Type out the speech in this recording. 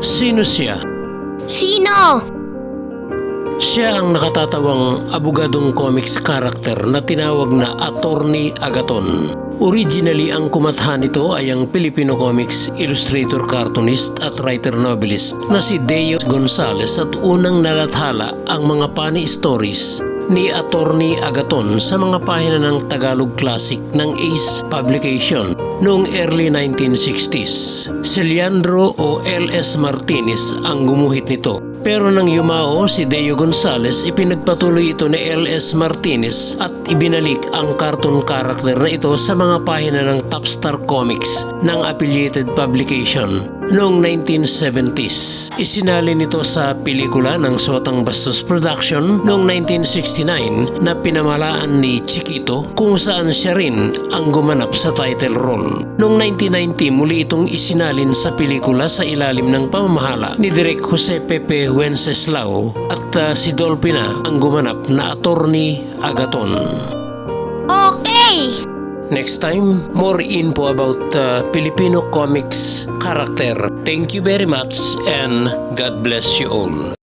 Sino siya? Sino? Siya ang nakatatawang abogadong comics character na tinawag na Attorney Agaton. Originally, ang kumatha nito ay ang Filipino comics illustrator cartoonist at writer novelist na si Deo Gonzales at unang nalathala ang mga funny stories ni Attorney Agaton sa mga pahina ng Tagalog Classic ng Ace Publication noong early 1960s. Si Leandro o L.S. Martinez ang gumuhit nito pero nang yumao si Deo Gonzales, ipinagpatuloy ito ni L.S. Martinez at ibinalik ang cartoon character na ito sa mga pahina ng Topstar Comics ng affiliated publication noong 1970s. Isinali nito sa pelikula ng Sotang Bastos Production noong 1969 na pinamalaan ni Chiquito kung saan siya rin ang gumanap sa title role. Noong 1990 muli itong isinalin sa pelikula sa ilalim ng pamamahala ni Direk Jose Pepe Wenceslao at uh, si Dolpina ang gumanap na attorney Agaton. Okay! Next time, more info about uh, Filipino comics character. Thank you very much and God bless you all.